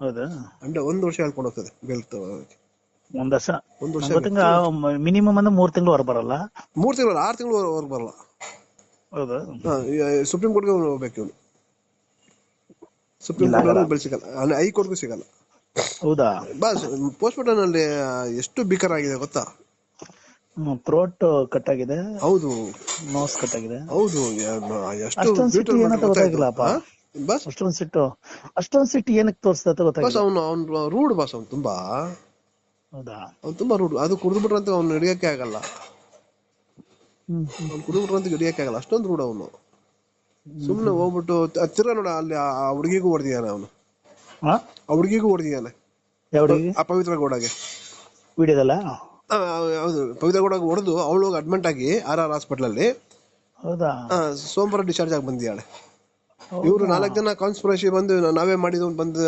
ಹೌದಾ? ಅಂಡ ಒಂದು ವರ್ಷ ಹೇಳ್ಕೊಂಡು ಹೋಗ್ತದೆ ಬೆಲ್ಟ್ ಒಂದ್ ವರ್ಷ? ಒಂದು ವರ್ಷ ತಿಂಗಳು ಮಿನಿಮಮ್ ಅಂದ್ರೆ ಮೂರ್ ತಿಂಗಳು ಹೊರ ಬರಲ್ಲ? ಮೂರು ತಿಂಗಳು ಆರು ತಿಂಗಳು ಹೊರಗೆ ಬರಲ್ಲ. ಹೌದಾ? ಸುಪ್ರೀಂ ಕೋರ್ಟ್ಗೆ ಹೋಗ್ಬೇಕು ಇವನು. ಸುಪ್ರೀಂ ಕೋರ್ಟ್ ಅಲ್ಲಿ ಸಿಗಲ್ಲ. ಹೈಕೋರ್ಟ್ಗೂ ಸಿಗಲ್ಲ. ಹೌದಾ? ಬಸ್ ಪೋಸ್ಟ್ ಅಲ್ಲಿ ಎಷ್ಟು ಬಿಕರ್ ಆಗಿದೆ ಗೊತ್ತಾ ಥ್ರೋಟ್ ಕಟ್ ಆಗಿದೆ ಹೌದು. ನೋಸ್ ಕಟ್ ಆಗಿದೆ ಹೌದು ಯ- ಎಷ್ಟು ಅಷ್ಟೊಂದ್ brutal ಏನಂತ ಗೊತ್ತಾಯ್ತು. ಗೊತ್ತಾಗಿಲ್ಲಪ್ಪ ಹಾ? ಬಸ್ ಅಷ್ಟೊಂದ್ ಸಿಟ್ಟು. ಅಷ್ಟೊಂದ್ ಸಿಟ್ಟು ಏನಕ್ಕೆ ತೋರಿಸ್ತದೆ ಬಸ್ ಗೊತ್ತಾಗಿಲ್ಲ. ಅವನು ಅವ್ನು ರೂಡ್ ಬಸ್ ಅವ್ನು ತುಂಬಾ. ಹೌದಾ? ಅವ್ನು ತುಂಬಾ ರೂಡ್ ಅದು ಕುಡಿದು ಬಿಟ್ರಂತ ಅವ್ನು ಹಿಡಿಯಕ್ಕೆ ಆಗಲ್ಲ. ಹ್ಮ್ ಅವ್ನು ಕುಡಿದು ಬಿಟ್ರಂತ ಹಿಡಿಯಕ್ಕೆ ಆಗಲ್ಲ. ಅಷ್ಟೊಂದು ರೂಡ್ ಅವನು. ಸುಮ್ನೆ ಹೋಗ್ಬಿಟ್ಟು ತ- ತಿರ್ಗಾ ನೋಡ ಅಲ್ಲಿ ಆ ಹುಡುಗಿಗೂ ಹೊಡೆದಿದ್ದಾನೆ ಅವನು. ಹಾ ಆ ಹುಡುಗಿಗೂ ಹೊಡೆದಿದ್ದಾನೆ ಆ ಪವಿತ್ರ ಗೌಡಗೆ. ವಿಡಿಯೋದಲ್ಲ? ಆ, ಹೌದು. ಪವಿತ್ರ ಗೌಡಗೆ ಹೊಡೆದು ಅವಳು ಅಡ್ಮಿಟ್ ಆಗಿ ಆರ್ ಆರ್ ಹಾಸ್ಪಿಟ್ಲಲ್ಲಿ ಹೌದಾ? ಆ, ಸೋಮವಾರ ಡಿಸ್ಚಾರ್ಜ್ ಆಗಿ ಬಂದಿದ್ದಾಳೆ. ಇವರು ನಾಲ್ಕು ಜನ ಕಾನ್ಸ್ಪಿರಸಿ ಬಂದು ನಾವೇ ಮಾಡಿದ್ವು ಬಂದು